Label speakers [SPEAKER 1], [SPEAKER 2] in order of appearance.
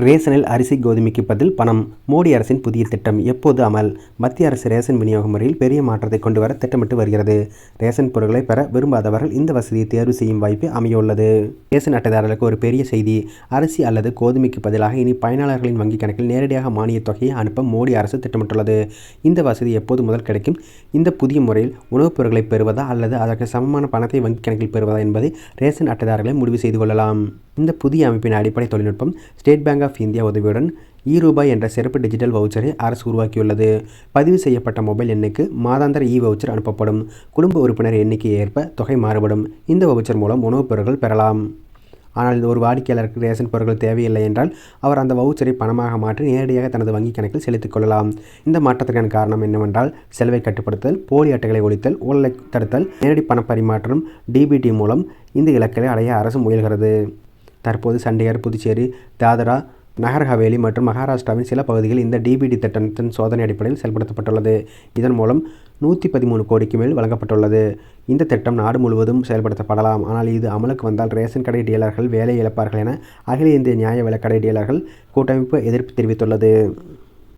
[SPEAKER 1] ரேஷனில் அரிசி கோதுமைக்கு பதில் பணம். மோடி அரசின் புதிய திட்டம் எப்போது அமல்? மத்திய அரசு ரேஷன் விநியோக முறையில் பெரிய மாற்றத்தை கொண்டு வர திட்டமிட்டு வருகிறது. ரேஷன் பொருட்களை பெற விரும்பாதவர்கள் இந்த வசதியை தேர்வு செய்யும் வாய்ப்பு அமையுள்ளது ரேஷன் அட்டைதாரர்களுக்கு ஒரு பெரிய செய்தி. அரிசி அல்லது கோதுமைக்கு பதிலாக இனி பயனாளர்களின் வங்கிக் கணக்கில் நேரடியாக மானியத் தொகையை அனுப்ப மோடி அரசு திட்டமிட்டுள்ளது. இந்த வசதி எப்போது முதல் கிடைக்கும்? இந்த புதிய முறையில் உணவுப் பொருட்களை பெறுவதா அல்லது அதற்கு சமமான பணத்தை வங்கிக் கணக்கில் பெறுவதா என்பதை ரேஷன் அட்டைதாரர்களை முடிவு செய்து கொள்ளலாம். இந்த புதிய அமைப்பின் அடிப்படை தொழில்நுட்பம் ஸ்டேட் பேங்க் ஆஃப் இந்தியா உதவியுடன் இ ரூபாய் என்ற சிறப்பு டிஜிட்டல் வவுச்சரை அரசு உருவாக்கியுள்ளது. பதிவு செய்யப்பட்ட மொபைல் எண்ணுக்கு மாதாந்திர இ வவுச்சர் அனுப்பப்படும். குடும்ப உறுப்பினர் எண்ணிக்கை ஏற்ப தொகை மாறுபடும். இந்த வவுச்சர் மூலம் உணவுப் பொருட்கள் பெறலாம். ஆனால் ஒரு வாடிக்கையாளருக்கு ரேஷன் பொருட்கள் தேவையில்லை என்றால் அவர் அந்த வவுச்சரை பணமாக மாற்றி நேரடியாக தனது வங்கிக் கணக்கில் செலுத்திக் கொள்ளலாம். இந்த மாற்றத்திற்கான காரணம் என்னவென்றால் செலவை கட்டுப்படுத்தல் போலி அட்டைகளை ஒழித்தல் ஊழலை தடுத்தல் நேரடி பணப்பரிமாற்றம் டிபிடி மூலம் இந்த இலக்கை அடைய அரசு முயல்கிறது. தற்போது சண்டிகர் புதுச்சேரி தாதரா நகர் ஹவேலி மற்றும் மகாராஷ்டிராவின் சில பகுதிகளில் இந்த டிபிடி திட்டத்தின் சோதனை அடிப்படையில் செயல்படுத்தப்பட்டுள்ளது. இதன் மூலம் நூற்றி பதிமூணு கோடிக்கு மேல் வழங்கப்பட்டுள்ளது. இந்த திட்டம் நாடு முழுவதும் செயல்படுத்தப்படலாம். ஆனால் இது அமலுக்கு வந்தால் ரேஷன் கடை டீலர்கள் வேலை இழப்பார்கள் என அகில இந்திய நியாய விலக்கடை டீலர்கள் கூட்டமைப்பு எதிர்ப்பு தெரிவித்துள்ளது.